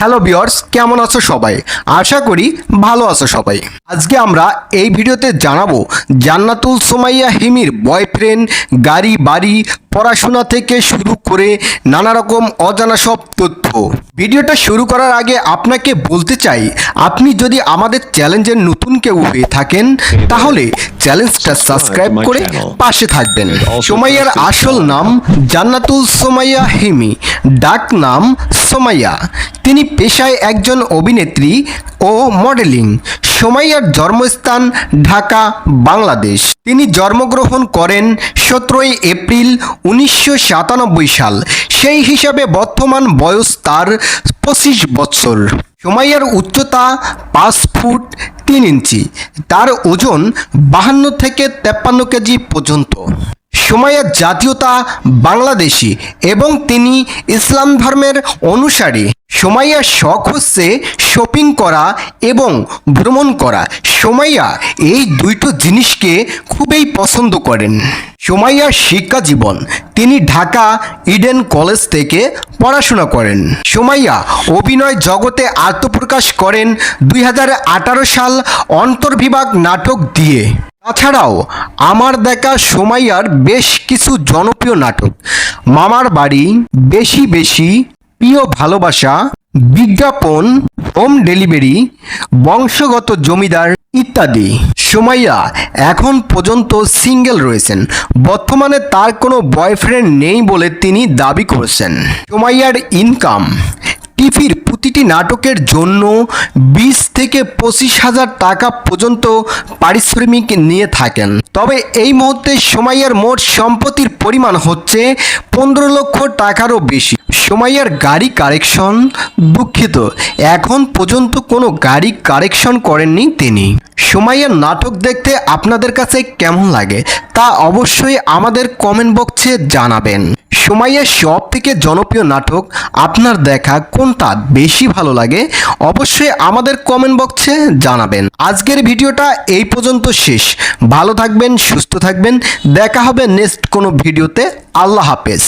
Hello বিয়ার্স কেমন আছো সবাই? আশা করি ভালো আছো সবাই। আজকে আমরা এই ভিডিওতে জানাব জান্নাতুল সোমাইয়া হিমির বয়ফ্রেন্ড গাড়ি বাড়ি পড়াশোনা থেকে শুরু করে নানা রকম অজানা সব তথ্য। ভিডিওটা শুরু করার আগে আপনাকে বলতে চাই আপনি যদি আমাদের চ্যালেঞ্জের নতুন কেউ হয়ে থাকেন তাহলে চ্যালেঞ্জটা সাবস্ক্রাইব করে পাশে থাকবেন। সোমাইয়ার আসল নাম জান্নাতুল সোমাইয়া হিমি। ডাক নাম সোমাইয়া। তিনি পেশায় একজন অভিনেত্রী ও মডেলিং। সোমাইয়ার জন্মস্থান ঢাকা, বাংলাদেশ। তিনি জন্মগ্রহণ করেন সতেরোই এপ্রিল উনিশশো সাতানব্বই সাল। সেই হিসাবে বর্তমান বয়স তার পঁচিশ বৎসর সোমাইয়ার উচ্চতা পাঁচ ফুট তিন ইঞ্চি। তার ওজন বাহান্ন থেকে তেপ্পান্ন কেজি পর্যন্ত। সোমাইয়ার জাতীয়তা বাংলাদেশি এবং তিনি ইসলাম ধর্মের অনুসারী। সোমাইয়ার শখ হচ্ছে শপিং করা এবং ভ্রমণ করা। সোমাইয়া এই দুইটো জিনিসকে খুবই পছন্দ করেন। সোমাইয়ার শিক্ষা জীবন। তিনি ঢাকা ইডেন কলেজ থেকে পড়াশোনা করেন। সোমাইয়া অভিনয় জগতে আত্মপ্রকাশ করেন দুই হাজার আঠারো সাল অন্তর্বিভাগ নাটক দিয়ে। তাছাড়াও আমার দেখা সোমাইয়ার বেশ কিছু জনপ্রিয় নাটক। মামার বাড়ি, বেশি বেশি, প্রিয় ভালোবাসা, বিজ্ঞাপন, হোম ডেলিভারি, বংশগত জমিদার ইত্যাদি। সোমাইয়া এখন পর্যন্ত সিঙ্গেল রয়েছেন। বর্তমানে তার কোনো বয়ফ্রেন্ড নেই বলে তিনি দাবি করেছেন। সোমাইয়ার ইনকাম, টিভির প্রতিটি নাটকের জন্য বিশ থেকে পঁচিশ হাজার টাকা পর্যন্ত পারিশ্রমিক নিয়ে থাকেন। তবে এই মুহূর্তে সোমাইয়ার মোট সম্পত্তির পরিমাণ হচ্ছে পনেরো লক্ষ টাকারও বেশি। সোমাইয়ার গাড়ি কারেকশন দুঃখিত। এখন পর্যন্ত কোনো গাড়ি কারেকশন করেননি তিনি। সোমাইয়ার নাটক দেখতে আপনাদের কাছে কেমন লাগে তা অবশ্যই আমাদের কমেন্ট বক্সে জানাবেন। সোমাইয়ার সব থেকে জনপ্রিয় নাটক আপনার দেখা কোনটা বেশি ভালো লাগে অবশ্যই আমাদের কমেন্ট বক্সে জানাবেন। আজকের ভিডিওটা এই পর্যন্ত শেষ। ভালো থাকবেন, সুস্থ থাকবেন। দেখা হবে নেক্সট কোনো ভিডিওতে। আল্লাহ হাফেজ।